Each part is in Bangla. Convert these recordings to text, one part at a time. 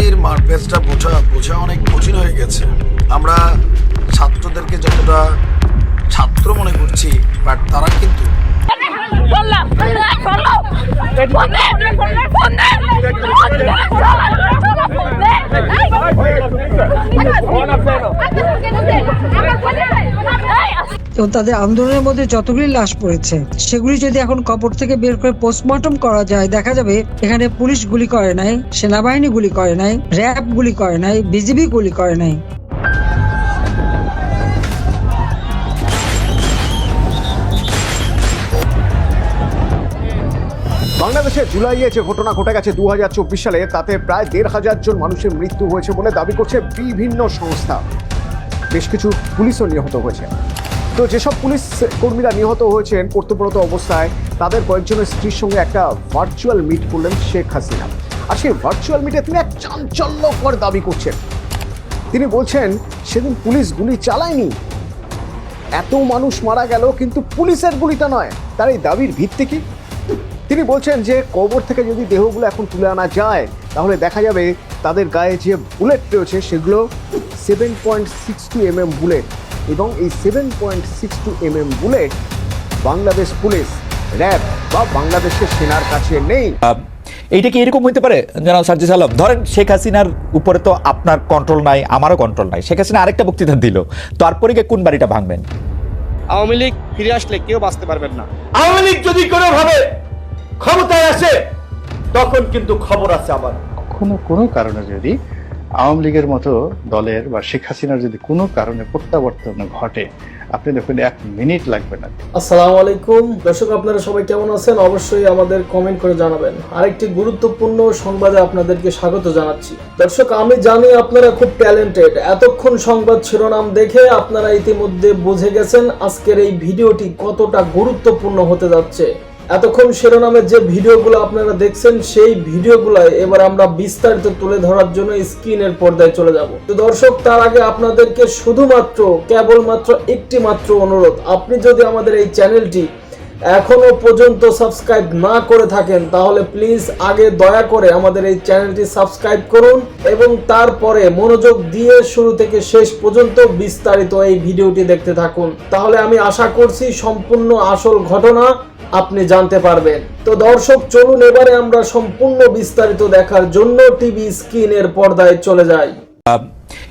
রাজনীতির মারপেজটা বোঝা বোঝা অনেক কঠিন হয়ে গেছে। আমরা ছাত্রদেরকে যতটা ছাত্র মনে করছি বাট তারা কিন্তু এবং তাদের আন্দোলনের মধ্যে যতগুলি লাশ পড়েছে, সেগুলি যদি এখন কবর থেকে বের করে পোস্টমর্টম করা যায়, দেখা যাবে এখানে পুলিশ গুলি করে নাই, সেনাবাহিনী গুলি করে নাই, র্যাব গুলি করে নাই, বিজিবি গুলি করে নাই। বাংলাদেশে জুলাইয়ে যে ঘটনা ঘটে গেছে দু হাজার চব্বিশ সালে, তাতে প্রায় দেড় হাজার জন মানুষের মৃত্যু হয়েছে বলে দাবি করছে বিভিন্ন সংস্থা। বেশ কিছু পুলিশও নিহত হয়েছে। তো যেসব পুলিশ কর্মীরা নিহত হয়েছেন কর্তব্যরত অবস্থায়, তাদের কয়েকজনের স্ত্রীর সঙ্গে একটা ভার্চুয়াল মিট করলেন শেখ হাসিনা। আর সেই ভার্চুয়াল মিটে তিনি এক চাঞ্চল্যকর দাবি করছেন। তিনি বলছেন, সেদিন পুলিশ গুলি চালায়নি। এত মানুষ মারা গেল, কিন্তু পুলিশের গুলিটা নয়। তার এই দাবির ভিত্তি কি? তিনি বলছেন যে, কবর থেকে যদি দেহগুলো এখন তুলে আনা যায়, তাহলে দেখা যাবে তাদের গায়ে যে বুলেট রয়েছে, সেগুলো seven point six two M M bullet এবং এই seven point six two M M bullet Bangladesh police RAB বা বাংলাদেশের সেনার কাছে নেই। এইটা কি এরকম হইতে পারে জনাব সার্জিস আলম? ধরেন শেখ হাসিনার উপরে তো আপনার কন্ট্রোল নাই আমারও কন্ট্রোল নাই। শেখ হাসিনা আরেকটা বক্তৃতা দিল তারপরে গিয়ে কোন বাড়িটা ভাঙবেন? আওয়ামী লীগ ফিরে আসলে কেউ বাঁচতে পারবেন না। আওয়ামী লীগ যদি কোনোভাবে ক্ষমতায় আসে তখন কিন্তু খবর আছে আবার কখনো কোনো কারণে যদি আওয়ামী লীগের মতো দলের বা শেখ হাসিনার যদি কোনো কারণে প্রত্যাবর্তন ঘটে, আপনি দেখবেন এক মিনিট লাগবে না। আসসালামু আলাইকুম। দর্শক, আপনারা সবাই কেমন আছেন? অবশ্যই আমাদের কমেন্ট করে জানাবেন। আরেকটি গুরুত্বপূর্ণ সংবাদে আপনাদেরকে স্বাগত জানাচ্ছি। দর্শক, আমি জানি আপনারা খুব ট্যালেন্টেড এতক্ষণ সংবাদ শিরোনাম দেখে আপনারা ইতিমধ্যে বুঝে গেছেন আজকের এই ভিডিওটি কতটা গুরুত্বপূর্ণ হতে যাচ্ছে। এতক্ষণ শিরোনামের যে ভিডিওগুলো আপনারা দেখছেন, সেই ভিডিওগুলো এবার আমরা বিস্তারিত তুলে ধরার জন্য স্ক্রিনের পর্দায় চলে যাব। তো দর্শক, তার আগে আপনাদেরকে শুধুমাত্র, কেবলমাত্র একটি মাত্র অনুরোধ। আপনি যদি আমাদের এই চ্যানেলটি এখনও পর্যন্ত সাবস্ক্রাইব না করে থাকেন, তাহলে প্লিজ আগে দয়া করে আমাদের এই চ্যানেলটি সাবস্ক্রাইব করুন এবং তারপরে মনোযোগ দিয়ে শুরু থেকে শেষ পর্যন্ত বিস্তারিত এই ভিডিওটি দেখতে থাকুন। তাহলে আমি আশা করছি সম্পূর্ণ আসল ঘটনা আপনি জানতে পারবেন। তো দর্শক, চলুন এবারে আমরা সম্পূর্ণ বিস্তারিত দেখার জন্য টিভি স্ক্রিনের পর্দায় চলে যাই।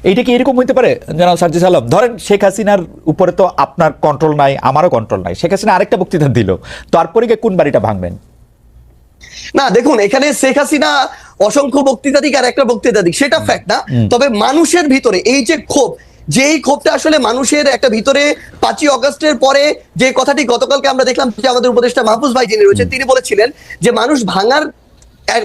এইটা কি এরকম হইতে পারে জনাব সার্জিস আলম? ধরেন শেখ হাসিনার উপরে তো আপনার কন্ট্রোল নাই আমারও কন্ট্রোল নাই। শেখ হাসিনা আরেকটা বক্তৃতা দিল তারপরে গিয়ে কোন বাড়িটা ভাঙবেন? না দেখুন এখানে শেখ হাসিনা অসংখ্য বক্তৃতা দিক আর একটা বক্তৃতা দিক সেটা ফ্যাক্ট না। তবে মানুষের ভিতরে এই যে ক্ষোভ যে এই ক্ষোভটা আসলে মানুষের একটা ভিতরে পাঁচই অগস্টের পরে যে কথাটি গতকালকে আমরা দেখলাম যে আমাদের উপদেষ্টা মাহফুজ ভাই যিনি রয়েছেন তিনি বলেছিলেন যে মানুষ ভাঙার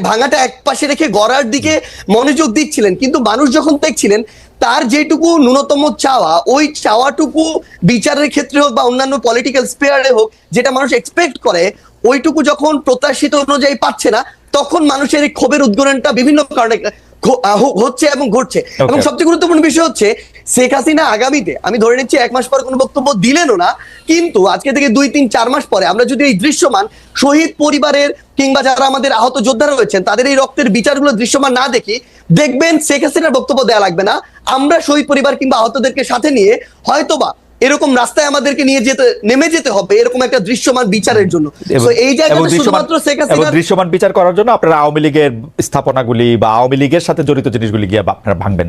ভাঙাটা এক পাশে রেখে গড়ার দিকে মনোযোগ দিচ্ছিলেন। কিন্তু মানুষ যখন দেখছিলেন তার যেটুকু ন্যূনতম চাওয়া ওই চাওয়াটুকু বিচারের ক্ষেত্রে হোক বা অন্যান্য পলিটিক্যাল স্পেয়ারে হোক যেটা মানুষ এক্সপেক্ট করে ওইটুকু যখন প্রত্যাশিত অনুযায়ী পাচ্ছে না তখন মানুষের এই ক্ষোভের উদ্গরণটা বিভিন্ন কারণে হচ্ছে এবং ঘটছে। এবং সবচেয়ে গুরুত্বপূর্ণ বিষয় হচ্ছে শেখ হাসিনা আগামীতে আমি ধরে নিচ্ছি এক মাস পর কোনো বক্তব্য দিলেনও না কিন্তু আজকে থেকে দুই তিন চার মাস পরে আমরা যদি এই দৃশ্যমান শহীদ পরিবারের কিংবা যারা আমাদের আহত যোদ্ধারা রয়েছেন তাদের এই রক্তের বিচারগুলো দৃশ্যমান না দেখি দেখবেন শেখ হাসিনার বক্তব্য দেওয়া লাগবে না। আমরা শহীদ পরিবার কিংবা আহতদেরকে সাথে নিয়ে হয়তোবা এরকম রাস্তায় আমাদেরকে নিয়ে যেতে নেমে যেতে হবে এরকম একটা দৃশ্যমান বিচারের জন্য। এই দৃশ্যমান শুধুমাত্র শেখ দৃশ্যমান বিচার করার জন্য আপনারা আওয়ামী লীগের স্থাপনাগুলি বা আওয়ামী লীগের সাথে জড়িত জিনিসগুলি গিয়ে আপনারা ভাঙবেন।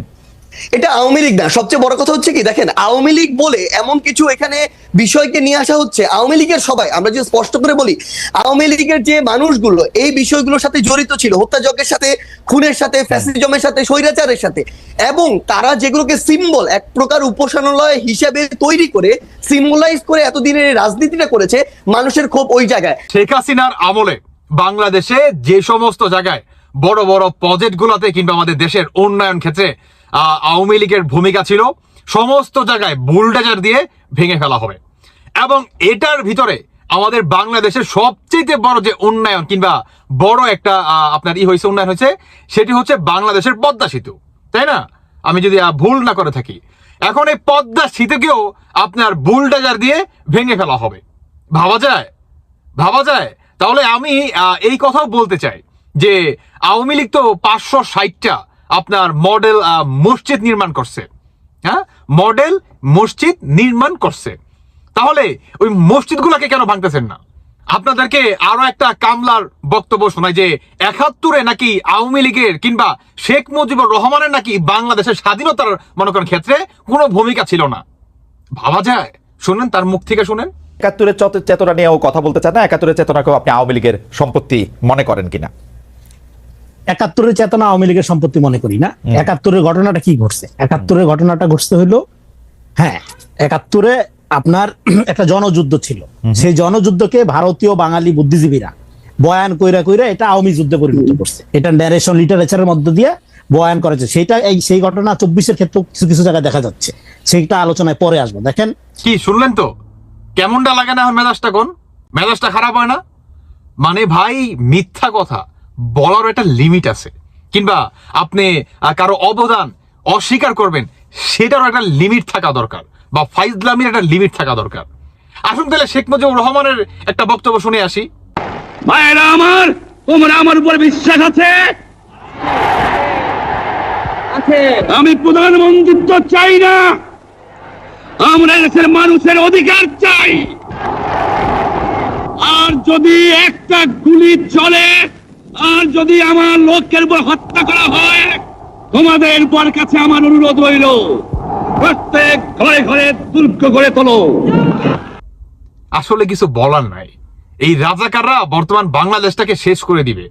এটা আওয়ামী লীগ না। সবচেয়ে বড় কথা হচ্ছে কি দেখেন আওয়ামী লীগ বলে এমন কিছু এখানে বিষয়কে নিয়ে আসা হচ্ছে। আওয়ামী লীগের সবাই আমরা যে স্পষ্ট করে বলি আওয়ামী লীগের যে মানুষগুলো এই বিষয়গুলোর সাথে জড়িত ছিল হত্যাযজ্ঞের সাথে খুনের সাথে ফ্যাসিজমের সাথে স্বৈরাচারের সাথে এবং তারা যেগুলোকে সিম্বল এক প্রকার উপাসনালয় হিসেবে তৈরি করে সিম্বলাইজ করে এতদিনের রাজনীতিটা করেছে মানুষের ক্ষোভ ওই জায়গায়। শেখ হাসিনার আমলে বাংলাদেশে যে সমস্ত জায়গায় বড় বড় প্রজেক্ট গুলাতে কিংবা আমাদের দেশের উন্নয়ন ক্ষেত্রে আওয়ামী লীগের ভূমিকা ছিল সমস্ত জায়গায় বুলডেজার দিয়ে ভেঙে ফেলা হবে। এবং এটার ভিতরে আমাদের বাংলাদেশের সবচেয়ে বড় যে উন্নয়ন কিংবা বড় একটা আপনার ই হয়েছে, উন্নয়ন হয়েছে, সেটি হচ্ছে বাংলাদেশের পদ্মা সেতু। তাই না? আমি যদি ভুল না করে থাকি। এখন এই পদ্মা সেতুকেও আপনার বুলডাজার দিয়ে ভেঙে ফেলা হবে। ভাবা যায়? ভাবা যায়? তাহলে আমি এই কথাও বলতে চাই যে আওয়ামী লীগ তো পাঁচশো ষাটটা আপনার মডেল মসজিদ নির্মাণ করছে। হ্যাঁ? মডেল, মসজিদ নির্মাণ করছে। তাহলে ওই মসজিদগুলোকে কেন ভাঙতেছেন না? আপনাদেরকে আরও একটা কামলার বক্তব্য শোনায় যে, একাত্তরে নাকি আওয়ামী লীগের কিংবা শেখ মুজিবুর রহমানের নাকি বাংলাদেশের স্বাধীনতার, মনে করেন, ক্ষেত্রে কোনো ভূমিকা ছিল না। ভাবা যায়। শুনেন, তার মুখ থেকে শুনেন। একাত্তরের চত- চেতনা নিয়েও কথা বলতে চান না। একাত্তরের চেতনাকেও আপনি আওয়ামী লীগের সম্পত্তি মনে করেন কিনা? একাত্তরের চেতনা আওয়ামী লীগের সম্পত্তি মনে করি না। একাত্তরের ঘটনাটা কি ঘটছে? একাত্তরের ঘটনাটা ঘটছে হলো হ্যাঁ একাত্তরে আপনার একটা জনযুদ্ধ ছিল। সেই জনযুদ্ধকে ভারতীয় বাঙালি বুদ্ধিজীবীরা বয়ান কইরা কইরা এটা আওয়ামী যুদ্ধে পরিণত করছে। এটা ন্যারেশন লিটারেচারের মধ্য দিয়ে বয়ান করেছে। সেটা এই সেই ঘটনা চব্বিশের ক্ষেত্রে কিছু কিছু জায়গায় দেখা যাচ্ছে। সেইটা আলোচনায় পরে আসব। দেখেন। কি শুনলেন তো? কেমনটা লাগে না এখন মেজাজটা কোন? মেজাজটা খারাপ হয় না? মানে ভাই মিথ্যা কথা। বলার একটা লিমিট আছে। কিংবা আপনি কারও অবদান অস্বীকার করবেন সেটারও একটা লিমিট থাকা দরকার বা ফাইজলামির একটা লিমিট থাকা দরকার। আসুন তাহলে শেখ মুজিবুর রহমানের একটা বক্তব্য শুনে আসি। মায়েরা আমার তোমরা আমার উপর বিশ্বাস আছে। আমি প্রধানমন্ত্রিত্ব চাই না। আমরা দেশের মানুষের অধিকার চাই। আর যদি একটা গুলি চলে আর যদি আমার লোকের উপর হত্যা করা হয়, তোমাদের উপর কাছে আমার অনুরোধ রইল, প্রত্যেক ঘরে ঘরে দুর্গ গড়ে তোলো। আসলে কিছু বলার নাই। এই রাজাকাররা বর্তমান বাংলাদেশটাকে শেষ করে দিবে।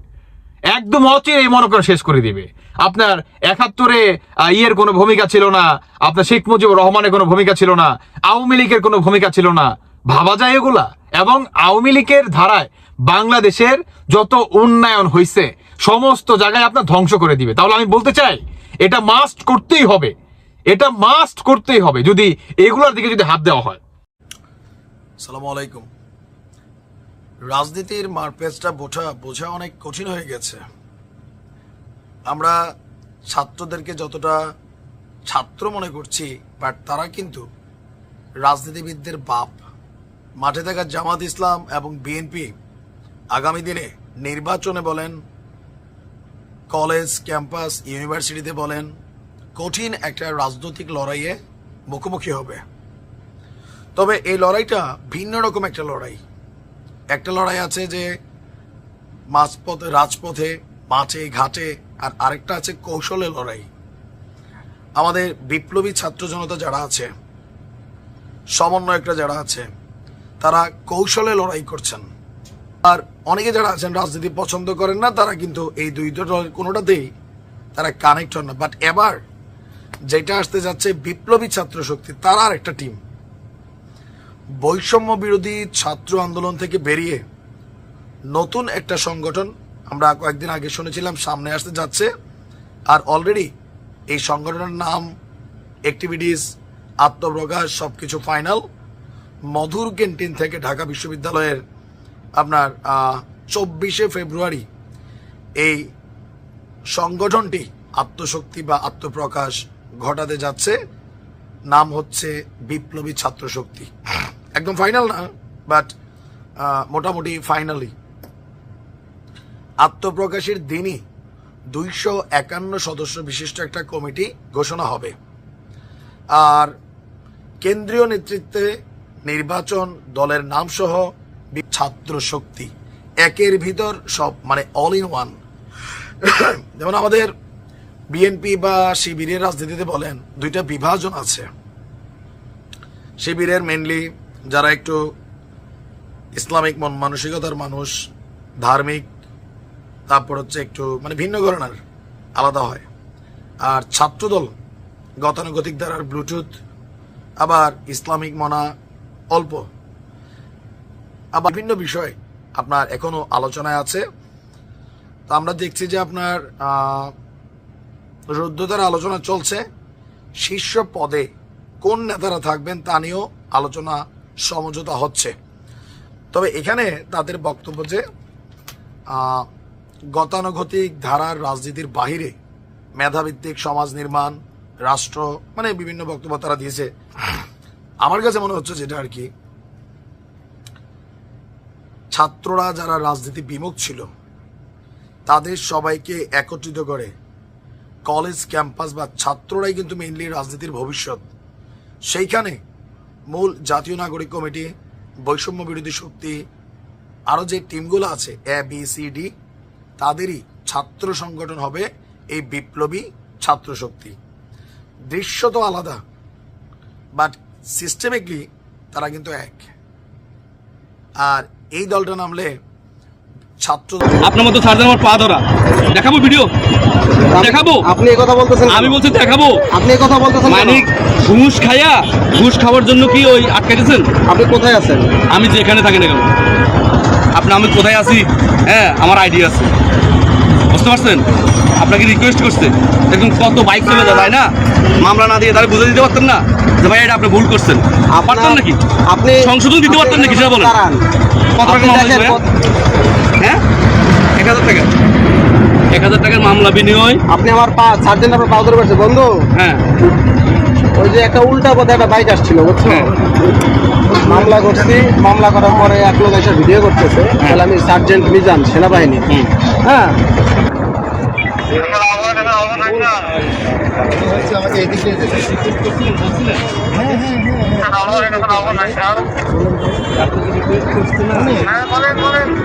একদম অচিরে মনে করে শেষ করে দিবে। আপনার একাত্তরে ইয়ের কোনো ভূমিকা ছিল না, আপনার শেখ মুজিবুর রহমানের কোনো ভূমিকা ছিল না, আওয়ামী লীগের কোনো ভূমিকা ছিল না। ভাবা যায় এগুলা। এবং আওয়ামী লীগের ধারায় বাংলাদেশের যত উন্নয়ন হয়েছে সমস্ত জায়গায় আপনার ধ্বংস করে দিবে। তাহলে আমি বলতে চাই, এটা মাস্ট করতেই হবে। এটা মাস্ট করতেই হবে, যদি এগুলোর দিকে যদি হাত দেওয়া হয়। সালাম আলাইকুম। রাজনীতির মারপেজটা বোঝা বোঝা অনেক কঠিন হয়ে গেছে। আমরা ছাত্রদেরকে যতটা ছাত্র মনে করছি বাট তারা কিন্তু রাজনীতিবিদদের বাপ। মাঠে থাকা জামাত ইসলাম এবং বিএনপি আগামী দিনে নির্বাচনে বলেন, কলেজ, ক্যাম্পাস, ইউনিভার্সিটিতে বলেন, কঠিন একটা রাজনৈতিক লড়াইয়ে মুখোমুখি হবে। তবে এই লড়াইটা ভিন্ন রকম একটা লড়াই। একটা লড়াই আছে যে মাঝপথে, রাজপথে, মাঠে, ঘাটে, আর আরেকটা আছে কৌশলে লড়াই। আমাদের বিপ্লবী ছাত্র জনতা যারা আছে, সমন্বয়করা যারা আছে, তারা কৌশলে লড়াই করছেন। অনেকে যারা আছেন, রাজনীতি পছন্দ করেন না, তারা কিন্তু এই দুই দলের কোনোটাতেই তারা কানেক্ট হন না। বাট এবার যেটা আসতে যাচ্ছে, বিপ্লবী ছাত্র শক্তি, তারা আর একটা টিম বৈষম্য বিরোধী ছাত্র আন্দোলন থেকে বেরিয়ে নতুন একটা সংগঠন, আমরা কয়েকদিন আগে শুনেছিলাম, সামনে আসতে যাচ্ছে। আর অলরেডি এই সংগঠনের নাম অ্যাক্টিভিটিস আত্মপ্রকাশ সব কিছু ফাইনাল মধুর ক্যান্টিন থেকে ঢাকা বিশ্ববিদ্যালয়ের আপনার চব্বিশে ফেব্রুয়ারি এই সংগঠনটি আত্মশক্তি বা আত্মপ্রকাশ ঘটাতে যাচ্ছে। নাম হচ্ছে বিপ্লবী ছাত্র শক্তি একদম ফাইনাল না, বাট মোটামুটি ফাইনালি। আত্মপ্রকাশের দিনই দুইশো একান্ন সদস্য বিশিষ্ট একটা কমিটি ঘোষণা হবে। আর কেন্দ্রীয় নেতৃত্বে নির্বাচন দলের নাম সহ বি- ছাত্র শক্তি একের ভিতর সব মানে অল ইন ওয়ান যেমন আমাদের বিএনপি বা শিবিরের রাজনীতিতে বলেন, দুইটা বিভাজন আছে। শিবিরের মেনলি যারা একটু ইসলামিক মন মানসিকতার মানুষ, ধার্মিক, তারপর হচ্ছে একটু মানে ভিন্ন ঘরনার, আলাদা হয়। আর ছাত্রদল, গতানুগতিক ধারার ব্লুটুথ আবার ইসলামিক মনা অল্প। আবার বিভিন্ন বিষয় আপনার এখনও আলোচনায় আছে। তো আমরা দেখছি যে আপনার রুদ্ধতার আলোচনা চলছে। শীর্ষ পদে কোন নেতারা থাকবেন তা নিয়েও আলোচনা সমঝোতা হচ্ছে। তবে এখানে তাদের বক্তব্য যে গতানুগতিক ধারার রাজনীতির বাহিরে মেধাভিত্তিক সমাজ নির্মাণ, রাষ্ট্র মানে বিভিন্ন বক্তব্য তারা দিয়েছে। আমার কাছে মনে হচ্ছে যেটা আর কি ছাত্ররা যারা রাজনীতি বিমুখ ছিল, তাদের সবাইকে একত্রিত করে কলেজ ক্যাম্পাস বা ছাত্ররাই কিন্তু মেইনলি রাজনীতির ভবিষ্যৎ। সেইখানে মূল জাতীয় নাগরিক কমিটি, বৈষম্য বিরোধী শক্তি আরও যে টিমগুলো আছে এ বি সি ডি তাদেরই ছাত্র সংগঠন হবে এই বিপ্লবী ছাত্র শক্তি। দৃশ্য তো আলাদা বাট সিস্টেমিকলি তারা কিন্তু এক। আর এই দলটা নামলে ছাত্র আপনার মতো সার্জন আমার পা ধরা। দেখাবো ভিডিও দেখাবো? আপনি এই কথা বলতেছেন আমি বলছি দেখাবো। আপনি এই কথা বলতেছেন? মানে ঘুষ ঘুষ খাওয়ার জন্য কি ওই আপনি কোথায় আছেন? আমি যেখানে থাকি না কেন? আপনি আমি কোথায় আছি? হ্যাঁ আমার আইডিয়া আছে। বুঝতে পারছেন? আপনাকে রিকোয়েস্ট করছে। দেখুন কত বাইক চলে যায় তাই না? মামলা না দিয়ে তাহলে বুঝে দিতে পারতেন না যে ভাই এটা আপনি ভুল করছেন। পারতেন নাকি? আপনি সংশোধন দিতে পারতেন নাকি সেটা বলেন। কত টাকা মামলা ছিল, হ্যাঁ? এক হাজার টাকা। এক হাজার টাকার মামলা বিনিময়। আপনি আমার পা সার্জেন্ট আপনার পা ধরে পারছে বন্ধু। হ্যাঁ। ওই যে একটা উল্টা পথে একটা বাইক আসছিল বুঝছ? হ্যাঁ। মামলা করছি। মামলা করার পরে এক লোক এসে ভিডিও করতেছে। তাহলে আমি সার্জেন্ট মিজান সেনাবাহিনী। হ্যাঁ?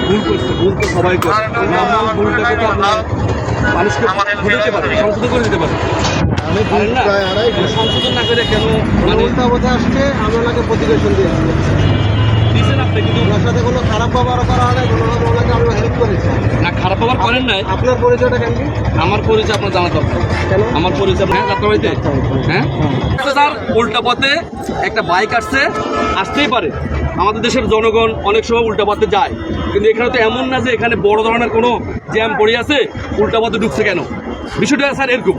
ভুল করছে ভুল তো সবাই করে মামলা ভুলটাকে তো আপনার মানুষকে বুঝতে পারে সংশোধন করে দিতে পারে আমি প্রায় আড়াই সংশোধন না সাথে কোনো খারাপ ব্যবহার করা হয় না কোনোভাবে ওনাকে আমরা হেল্প করেছি না খারাপ ব্যবহার করেন নাই। আপনার পরিচয়টা কেন? আমার পরিচয় আপনার জানা দরকার। আমার পরিচয় হ্যাঁ যাত্রাবাড়িতে হ্যাঁ। আচ্ছা, স্যার উল্টা পথে একটা বাইক আসছে আসতেই পারে। আমাদের দেশের জনগণ অনেক সময় উল্টা পথে যায়। কিন্তু এখানে তো এমন না যে এখানে বড় ধরনের কোনো জ্যাম পড়ে আছে উল্টা পথে ঢুকছে কেন? বিষয়টা স্যার এরকম।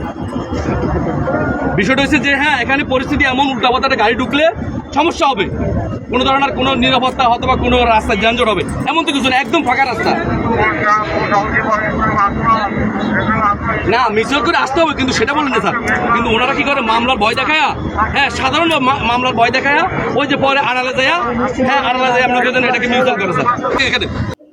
বিষয়টা হচ্ছে যে হ্যাঁ এখানে পরিস্থিতি এমন উল্টা পথে গাড়ি ঢুকলে সমস্যা হবে। কোনো ধরনের কোনো নিরাপত্তা হয়তো বা কোনো রাস্তায় যানজট হবে। এমন তো কিছু না, একদম ফাঁকা রাস্তা। না, মিছিল করে আসতে হবে, কিন্তু সেটা বলেন না স্যার। কিন্তু ওনারা কি করে, মামলার ভয় দেখায়া? হ্যাঁ সাধারণ মামলার ভয় দেখায়া, ওই যে পরে আড়ালে যায় হ্যাঁ আড়ালে যায় আপনাকে যেন এটাকে মিউচুয়াল করে, স্যার। এখানে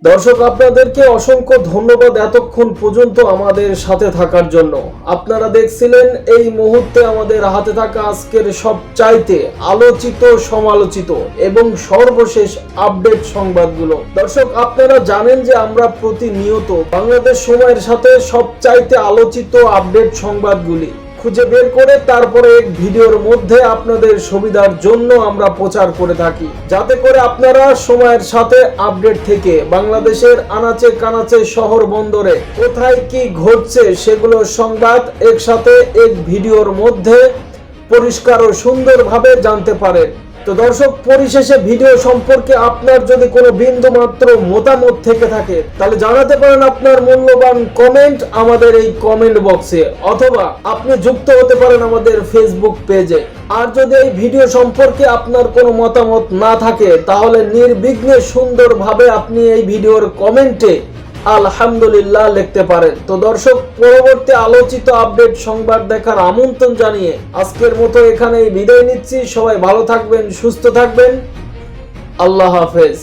দর্শক, আপনাদেরকে অসংখ্য ধন্যবাদ এতক্ষণ পর্যন্ত আমাদের সাথে থাকার জন্য। আপনারা দেখছিলেন এই মুহূর্তে আমাদের হাতে থাকা আজকের সবচাইতে আলোচিত, সমালোচিত এবং সর্বশেষ আপডেট সংবাদগুলো। দর্শক, আপনারা জানেন যে আমরা প্রতিনিয়ত বাংলাদেশ সময়ের সাথে সবচাইতে আলোচিত আপডেট সংবাদগুলি খুঁজে বের করে তারপরে ভিডিওর মধ্যে আপনাদের সুবিধার জন্য আমরা প্রচার করে থাকি। যাতে করে আপনারা সময়ের সাথে আপডেট থেকে বাংলাদেশের আনাচে কানাচে শহর বন্দরে কোথায় কি ঘটছে সেগুলো সংবাদ একসাথে এক ভিডিওর মধ্যে পরিষ্কার ও সুন্দরভাবে জানতে পারেন। তো দর্শক, পরিশেষে ভিডিও সম্পর্কে আপনার যদি কোনো বিন্দু মাত্র মতামত থেকে থাকে, তাহলে জানাতে পারেন আপনার মূল্যবান কমেন্ট আমাদের এই কমেন্ট বক্সে অথবা আপনি যুক্ত হতে পারেন আমাদের ফেসবুক পেজে আর যদি এই ভিডিও সম্পর্কে আপনার কোনো মতামত না থাকে, তাহলে নির্বিঘ্নে সুন্দরভাবে আপনি এই ভিডিওর কমেন্টে আলহামদুলিল্লাহ লিখতে পারেন। তো দর্শক, পরবর্তী আলোচিত আপডেট সংবাদ দেখার আমন্ত্রণ জানিয়ে আজকের মতো এখানেই বিদায় নিচ্ছি। সবাই ভালো থাকবেন, সুস্থ থাকবেন। আল্লাহ হাফেজ।